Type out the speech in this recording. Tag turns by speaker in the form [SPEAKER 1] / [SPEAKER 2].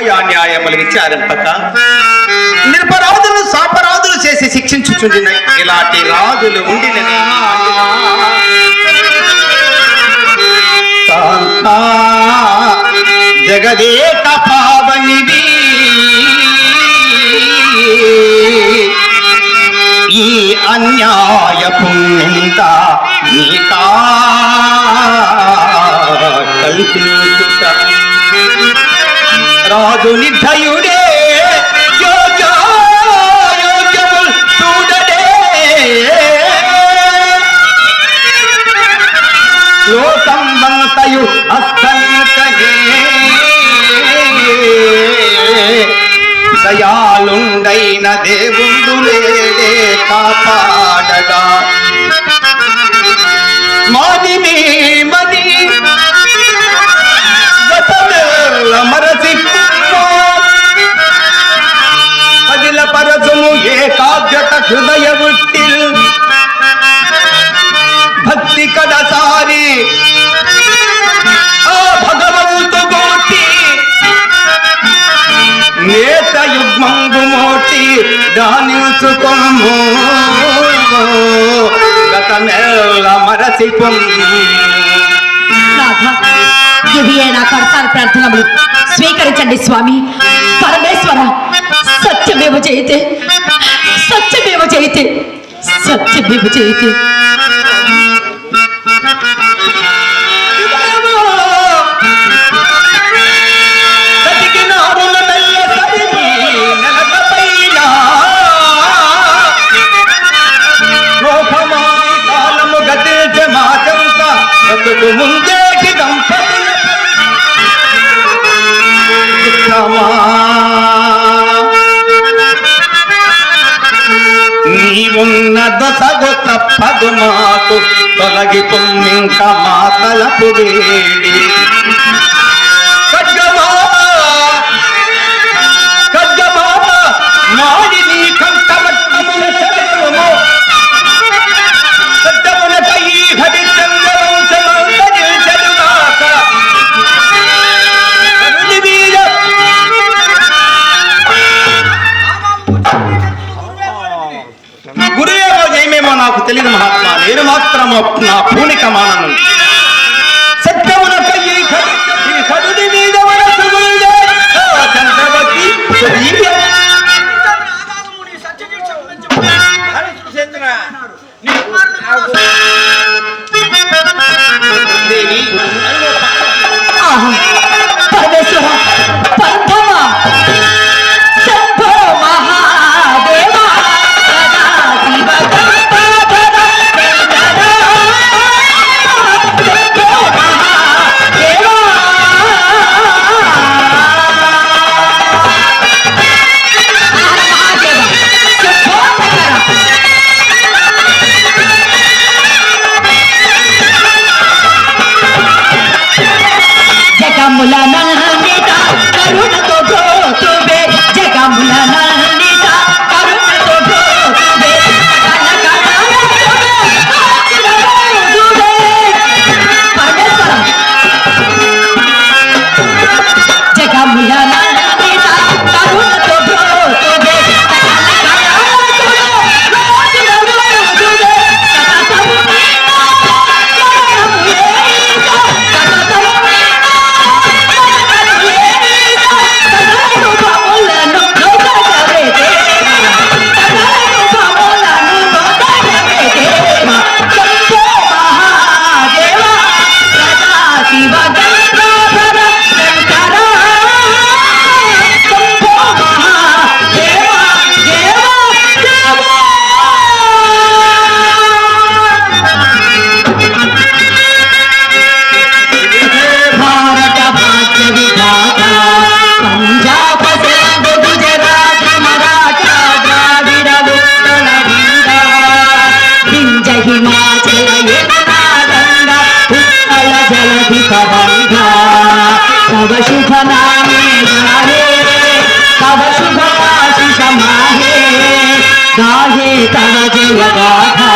[SPEAKER 1] ఆయా న్యాయములు విచారింపక నిర్పరాధులు సాపరాధులు చేసి శిక్షించుచుండిన. ఇలాంటి రాజులు ఉండినని జగదేక పావనివి ఈ అన్యాయ పుణ్యంత నీకా కల్పించుట రాజు నిర్ధయుడే యోగ్య యోగ్యముల్ దయాలుండైన దేవుడు లేడే ఏకాగ్రత హృదయ వృత్తిల్ భక్తి కడసారి ఆ భగవంతు గోటి నేత యుగ్మంబు మోటి దానించుకొమ్ము గత నెల
[SPEAKER 2] నాథ ఇవి నా కడతాల ప్రార్థనలు స్వీకరించండి స్వామి. పరమేశ్వర సత్యమేవ జయతే సత్యమేవ జయతే సత్యమేవ జయతే
[SPEAKER 1] బతికినారుల మెల్ల ఉన్న నీవున్న దొసగు తప్పదు మాకు తొలగి పొమ్మింక మా తలపు వేడి నాకు తెలియదు మహాత్మా నేను మాత్రం నా పూనిక మానను
[SPEAKER 2] గాహే తవ జయ గాథా